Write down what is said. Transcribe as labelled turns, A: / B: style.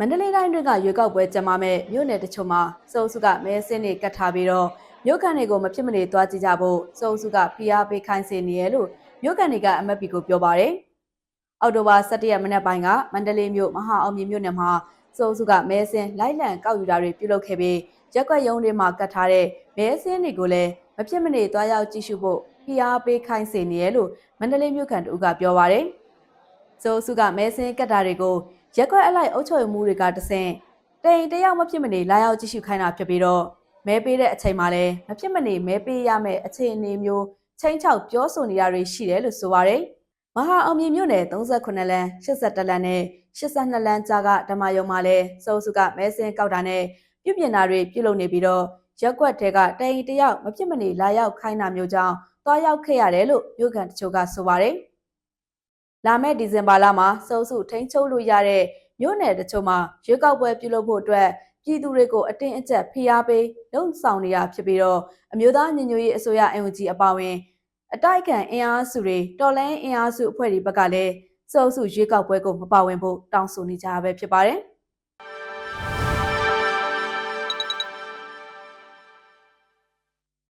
A: မန္တလေးတိုင်းတွင်းကရွေးကောက်ပွဲကျင်းပမဲ့မြို့နယ်တချို့မှာစုံစုကမဲစင်းတွေကတ်ထားပြီးတော့မြို့ကန်တွေကိုမဖြစ်မနေသွားကြည့်ကြဖို့စုံစုကဖိအားပေးခိုင်းစေနေရလို့မြို့ကန်တွေကအမတ်ပီကိုပြောပါတယ်။အောက်တိုဘာ17ရက်မနေ့ပိုင်းကမန္တလေးမြို့မဟာအောင်မြေမြို့နယ်မှာစုံစုကမဲစင်းလိုက်လံကောက်ယူတာတွေပြုလုပ်ခဲ့ပြီးရက်ကွက်ရုံးတွေမှာကတ်ထားတဲ့မဲစင်းတွေကိုလည်းမဖြစ်မနေသွားရောက်ကြည့်ရှုဖို့ဖိအားပေးခိုင်းစေနေရလို့မန္တလေးမြို့ကန်တို့ကပြောပါတယ်။စုံစုကမဲစင်းကတ်တာတွေကို ရက်ကွက်အလိုက်အုပ်ချုပ်မှုတွေကတဆင့်တိန်တယောက်မဖြစ်မနေလာရောက်ကြည့်ရှုခိုင်းတာဖြစ်ပြီးတော့မဲပေးတဲ့အချိန်မှာလည်းမဖြစ်မနေမဲပေးရမယ့်အခြေအနေမျိုးချင်းချောက်ပြောဆိုနေတာတွေရှိတယ်လို့ဆိုပါတယ်။မဟာအောင်မြေမြို့နယ်38လမ်း82လမ်းနဲ့82လမ်းကြားကဓမ္မယုံမှာလည်းစုံစုကမဲစင်းကောက်တာနဲ့ပြုပြင်တာတွေပြုလုပ်နေပြီးတော့ရက်ကွက်တဲကတိန်တယောက်မဖြစ်မနေလာရောက်ခိုင်းတာမျိုးကြောင့်တွားရောက်ခဲ့ရတယ်လို့မြို့ကန်တချို့ကဆိုပါတယ်။ လာမယ့်ဒီဇင်ဘာလမှာစုံစုထိန်းချုပ်လို့ရတဲ့မြို့နယ်တချို့မှာရွေးကောက်ပွဲပြုလုပ်ဖို့အတွက်ပြည်သူတွေကိုအတင်းအကျပ်ဖိအားပေးလုံဆောင်နေတာဖြစ်ပြီးတော့အမျိုးသားညီညွတ်ရေးအစိုးရအင်ဝကြီးအပါအဝင် အတိုက်ခံအင်အားစုတွေတော်လိုင်းအင်အားစုအဖွဲ့တွေဘက်ကလည်းစုံစုရွေးကောက်ပွဲကိုမပါဝင်ဖို့တောင်းဆိုနေကြတာပဲဖြစ်ပါတယ်။